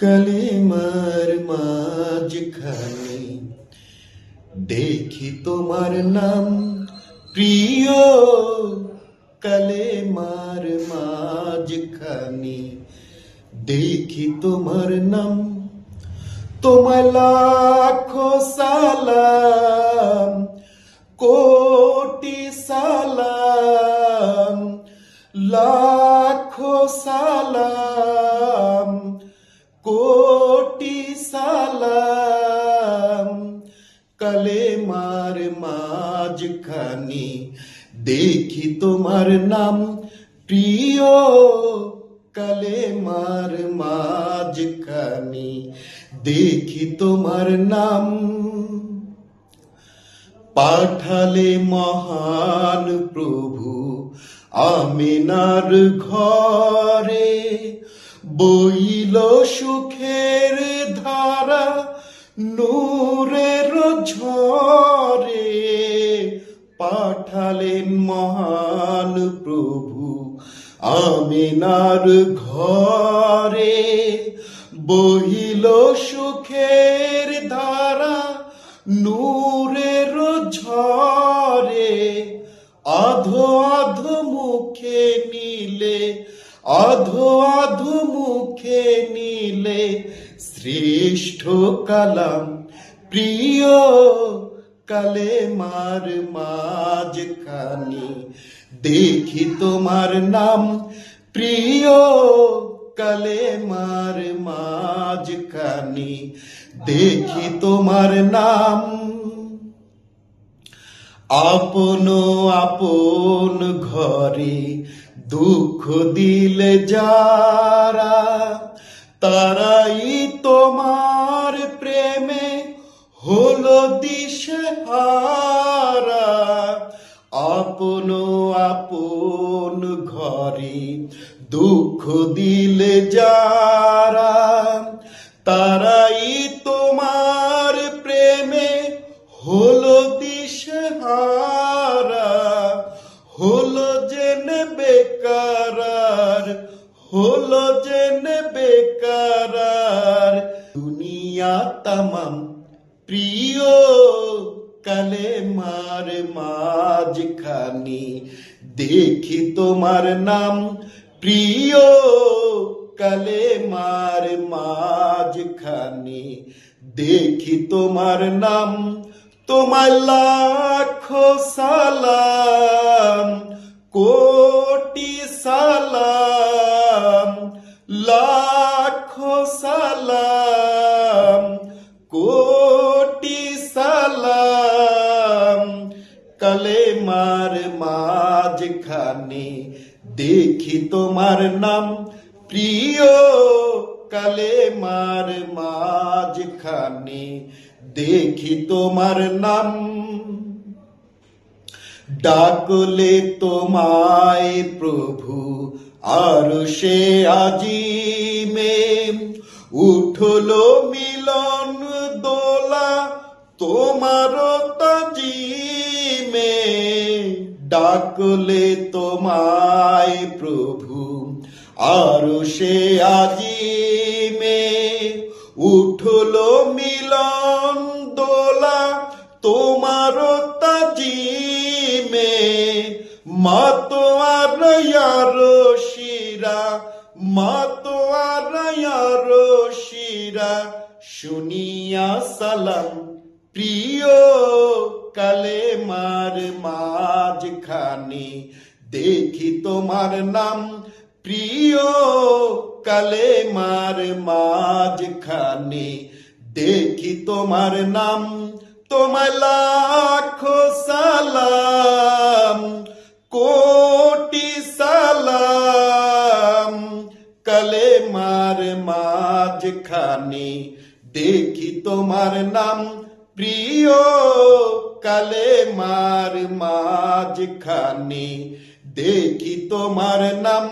কালিমার মাঝখানে। দেখি তোমার নাম, প্রিয় কালেমার মাঝখানে। দেখি তোমার নাম, তোমায় লাখো সালাম, কোটি সালাম, লাখো সালাম। কোটি সালাম কালেমার মাঝখানে দেখি তোমার নাম প্রিয় কালেমার মাঝখানে দেখি তোমার নাম পাঠালে মহান প্রভু আমিনার ঘরে বইল সুখের ধারা নূরের ঝরে। পাঠালেন মহান প্রভু আমিনার ঘরে। বহিল সুখের ধারা নূরের ঝরে। আধো আধো মুখে নিলে আধো আধো মুখে নিলে শ্রেষ্ঠ কালাম, প্রিয় কালে মার মাঝখানে দেখি তোমার নাম, প্রিয় কালে মার মাঝখানে দেখি তোমার নাম। আপন আপন ঘরে দুঃখ দিলে যারা, তারাই তোমার প্রেমে হলো দিশেহারা। আপন আপন ঘরে দুঃখ দিলে যারা দুনিয়া প্রিয় কালে মার মাঝখানে দেখি তোমার নাম প্রিয় কালে মার মাঝখানে দেখি তোমার নাম তোমার লাখো সালাম কোটি সালাম লাখো সালাম কালে মার মাঝখানে দেখি তোমার নাম। প্রিয় কালে মার মাঝখানে দেখি তোমার নাম। ডাকলে তোমায় প্রভু, আর সে আজিমে উঠল মিলন দোলা, তোমার ডাকলে তোমায় প্রভু, আর সে আজিমে উঠল মিলন দোলা, তোমার তাজিমে মাতোয়ার শিরা মাতোয়ার শিরা, শুনিয়া সালাম, প্রিয় কালে মার মাঝখানে দেখি তোমার নাম। প্রিয় কালে মার মাঝখানে দেখি তোমার নাম। তোমার লাখো সালাম, কোটি সালাম। কালে মার মাঝখানে দেখি তোমার নাম। প্রিয় কালে মার মাঝখানে দেখি তোমার নাম।